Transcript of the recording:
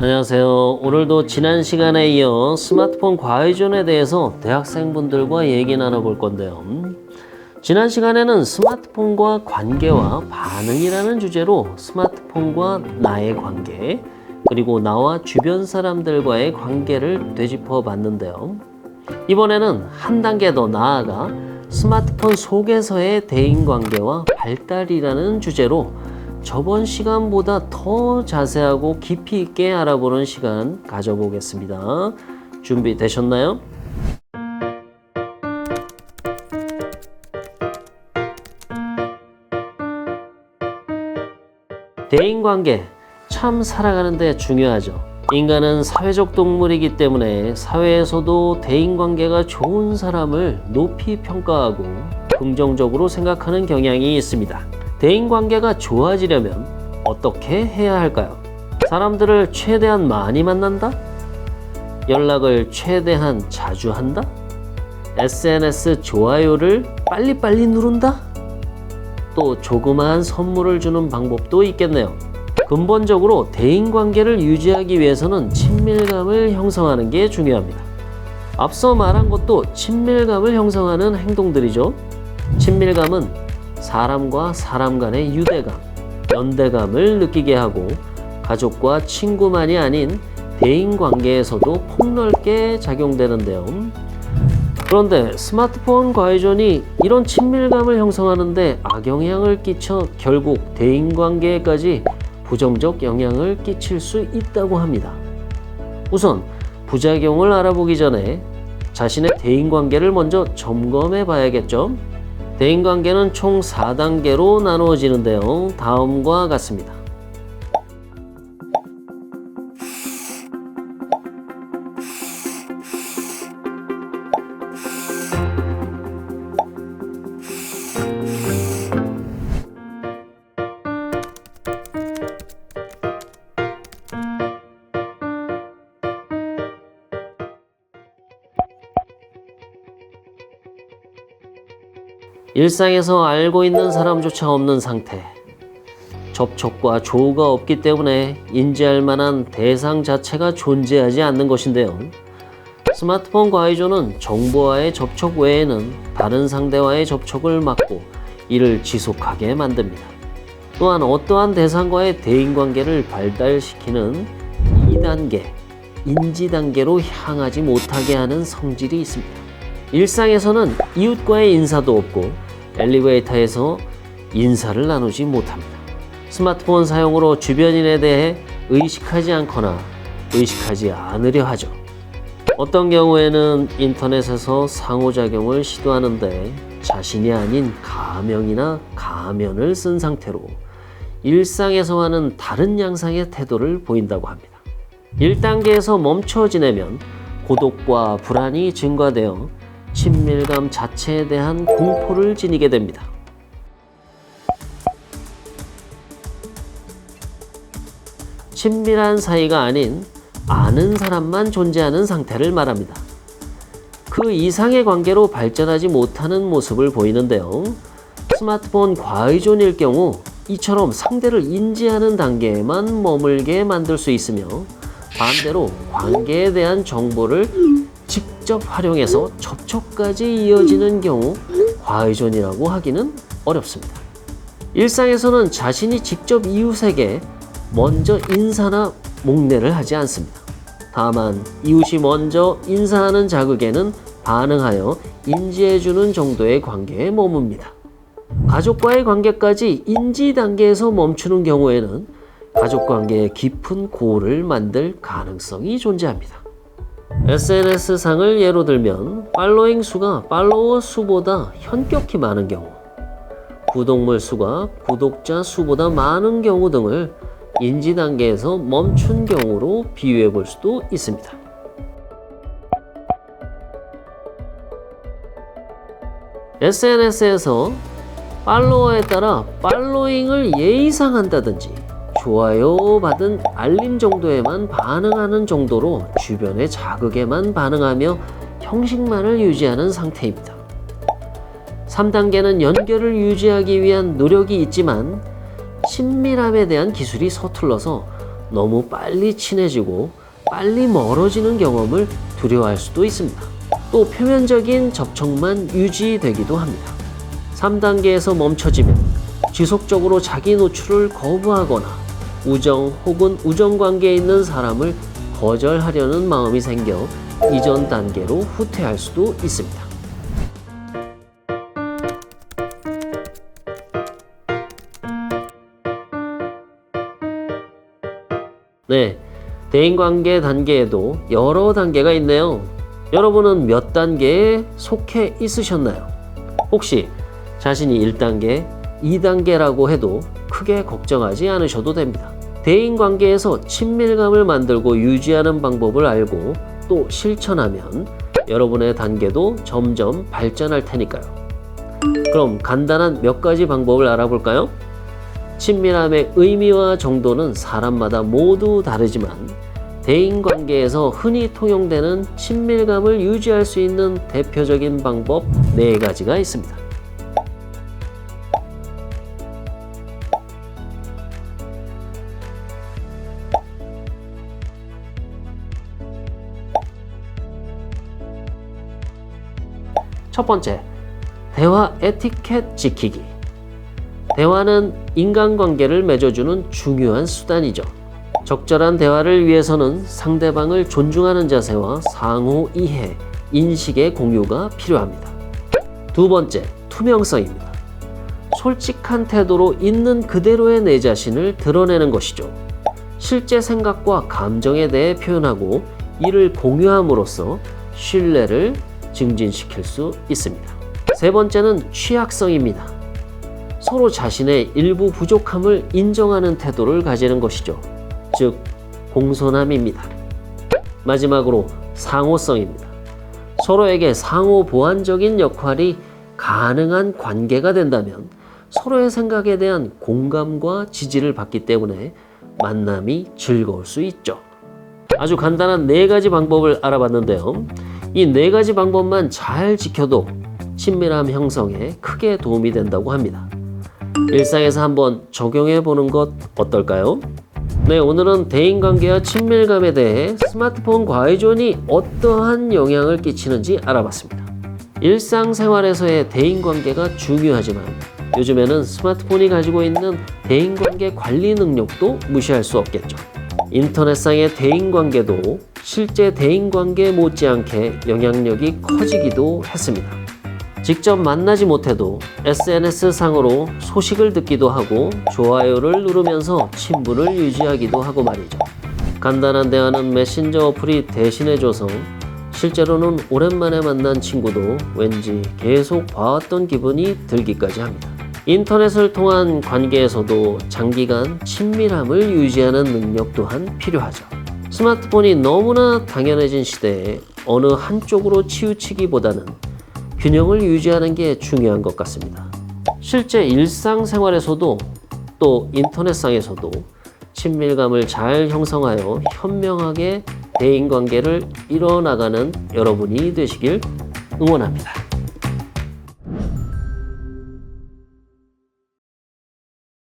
안녕하세요. 오늘도 지난 시간에 이어 스마트폰 과의존에 대해서 대학생분들과 얘기 나눠볼 건데요. 지난 시간에는 스마트폰과 관계와 반응이라는 주제로 스마트폰과 나의 관계, 그리고 나와 주변 사람들과의 관계를 되짚어 봤는데요. 이번에는 한 단계 더 나아가 스마트폰 속에서의 대인 관계와 발달이라는 주제로 저번 시간보다 더 자세하고 깊이 있게 알아보는 시간 가져보겠습니다. 준비되셨나요? 대인관계 참 살아가는데 중요하죠. 인간은 사회적 동물이기 때문에 사회에서도 대인관계가 좋은 사람을 높이 평가하고 긍정적으로 생각하는 경향이 있습니다. 대인 관계가 좋아지려면 어떻게 해야 할까요? 사람들을 최대한 많이 만난다? 연락을 최대한 자주 한다? SNS 좋아요를 빨리빨리 누른다? 또 조그마한 선물을 주는 방법도 있겠네요. 근본적으로 대인 관계를 유지하기 위해서는 친밀감을 형성하는 게 중요합니다. 앞서 말한 것도 친밀감을 형성하는 행동들이죠. 친밀감은 사람과 사람 간의 유대감, 연대감을 느끼게 하고 가족과 친구만이 아닌 대인 관계에서도 폭넓게 작용되는데요. 그런데 스마트폰 과의존이 이런 친밀감을 형성하는데 악영향을 끼쳐 결국 대인 관계까지 부정적 영향을 끼칠 수 있다고 합니다. 우선 부작용을 알아보기 전에 자신의 대인 관계를 먼저 점검해 봐야겠죠. 대인관계는 총 4단계로 나누어지는데요. 다음과 같습니다. 일상에서 알고 있는 사람조차 없는 상태. 접촉과 조우가 없기 때문에 인지할 만한 대상 자체가 존재하지 않는 것인데요. 스마트폰 과의조는 정보와의 접촉 외에는 다른 상대와의 접촉을 막고 이를 지속하게 만듭니다. 또한 어떠한 대상과의 대인관계를 발달시키는 2단계, 인지 단계로 향하지 못하게 하는 성질이 있습니다. 일상에서는 이웃과의 인사도 없고 엘리베이터에서 인사를 나누지 못합니다. 스마트폰 사용으로 주변인에 대해 의식하지 않거나 의식하지 않으려 하죠. 어떤 경우에는 인터넷에서 상호작용을 시도하는데 자신이 아닌 가명이나 가면을 쓴 상태로 일상에서와는 다른 양상의 태도를 보인다고 합니다. 1단계에서 멈춰 지내면 고독과 불안이 증가되어 친밀감 자체에 대한 공포를 지니게 됩니다. 친밀한 사이가 아닌 아는 사람만 존재하는 상태를 말합니다. 그 이상의 관계로 발전하지 못하는 모습을 보이는데요. 스마트폰 과의존일 경우 이처럼 상대를 인지하는 단계에만 머물게 만들 수 있으며 반대로 관계에 대한 정보를 직접 활용해서 접촉까지 이어지는 경우 과의존이라고 하기는 어렵습니다. 일상에서는 자신이 직접 이웃에게 먼저 인사나 목례를 하지 않습니다. 다만 이웃이 먼저 인사하는 자극에는 반응하여 인지해주는 정도의 관계에 머뭅니다. 가족과의 관계까지 인지 단계에서 멈추는 경우에는 가족 관계에 깊은 고를 만들 가능성이 존재합니다. SNS 상을 예로 들면 팔로잉 수가 팔로워 수보다 현격히 많은 경우, 구독물 수가 구독자 수보다 많은 경우 등을 인지 단계에서 멈춘 경우로 비유해 볼 수도 있습니다. SNS에서 팔로워에 따라 팔로잉을 예의상 한다든지 좋아요 받은 알림 정도에만 반응하는 정도로 주변의 자극에만 반응하며 형식만을 유지하는 상태입니다. 3단계는 연결을 유지하기 위한 노력이 있지만 친밀함에 대한 기술이 서툴러서 너무 빨리 친해지고 빨리 멀어지는 경험을 두려워할 수도 있습니다. 또 표면적인 접촉만 유지되기도 합니다. 3단계에서 멈춰지면 지속적으로 자기 노출을 거부하거나 우정 혹은 우정 관계에 있는 사람을 거절하려는 마음이 생겨 이전 단계로 후퇴할 수도 있습니다. 네, 대인관계 단계에도 여러 단계가 있네요. 여러분은 몇 단계에 속해 있으셨나요? 혹시 자신이 1단계, 2단계라고 해도 크게 걱정하지 않으셔도 됩니다. 대인 관계에서 친밀감을 만들고 유지하는 방법을 알고 또 실천하면 여러분의 단계도 점점 발전할 테니까요. 그럼 간단한 몇 가지 방법을 알아볼까요? 친밀함의 의미와 정도는 사람마다 모두 다르지만 대인 관계에서 흔히 통용되는 친밀감을 유지할 수 있는 대표적인 방법 네 가지가 있습니다. 첫 번째, 대화 에티켓 지키기. 대화는 인간관계를 맺어주는 중요한 수단이죠. 적절한 대화를 위해서는 상대방을 존중하는 자세와 상호 이해, 인식의 공유가 필요합니다. 두 번째, 투명성입니다. 솔직한 태도로 있는 그대로의 내 자신을 드러내는 것이죠. 실제 생각과 감정에 대해 표현하고 이를 공유함으로써 신뢰를 증진시킬 수 있습니다. 세 번째는 취약성입니다. 서로 자신의 일부 부족함을 인정하는 태도를 가지는 것이죠. 즉, 공손함입니다. 마지막으로 상호성입니다. 서로에게 상호 보완적인 역할이 가능한 관계가 된다면 서로의 생각에 대한 공감과 지지를 받기 때문에 만남이 즐거울 수 있죠. 아주 간단한 네 가지 방법을 알아봤는데요. 이 네 가지 방법만 잘 지켜도 친밀함 형성에 크게 도움이 된다고 합니다. 일상에서 한번 적용해 보는 것 어떨까요? 네, 오늘은 대인관계와 친밀감에 대해 스마트폰 과의존이 어떠한 영향을 끼치는지 알아봤습니다. 일상생활에서의 대인관계가 중요하지만 요즘에는 스마트폰이 가지고 있는 대인관계 관리 능력도 무시할 수 없겠죠. 인터넷상의 대인관계도 실제 대인관계 못지않게 영향력이 커지기도 했습니다. 직접 만나지 못해도 SNS상으로 소식을 듣기도 하고 좋아요를 누르면서 친분을 유지하기도 하고 말이죠. 간단한 대화는 메신저 어플이 대신해줘서 실제로는 오랜만에 만난 친구도 왠지 계속 봐왔던 기분이 들기까지 합니다. 인터넷을 통한 관계에서도 장기간 친밀함을 유지하는 능력 또한 필요하죠. 스마트폰이 너무나 당연해진 시대에 어느 한쪽으로 치우치기보다는 균형을 유지하는 게 중요한 것 같습니다. 실제 일상생활에서도 또 인터넷상에서도 친밀감을 잘 형성하여 현명하게 대인관계를 이뤄나가는 여러분이 되시길 응원합니다.